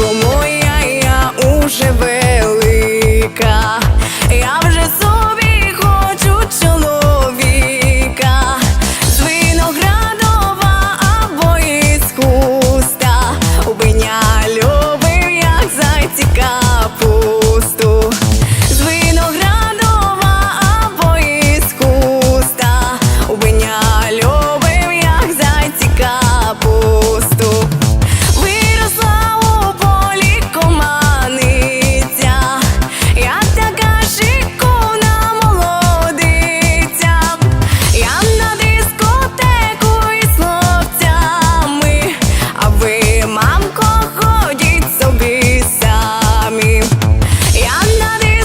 Донечко моя, я уже велика. Я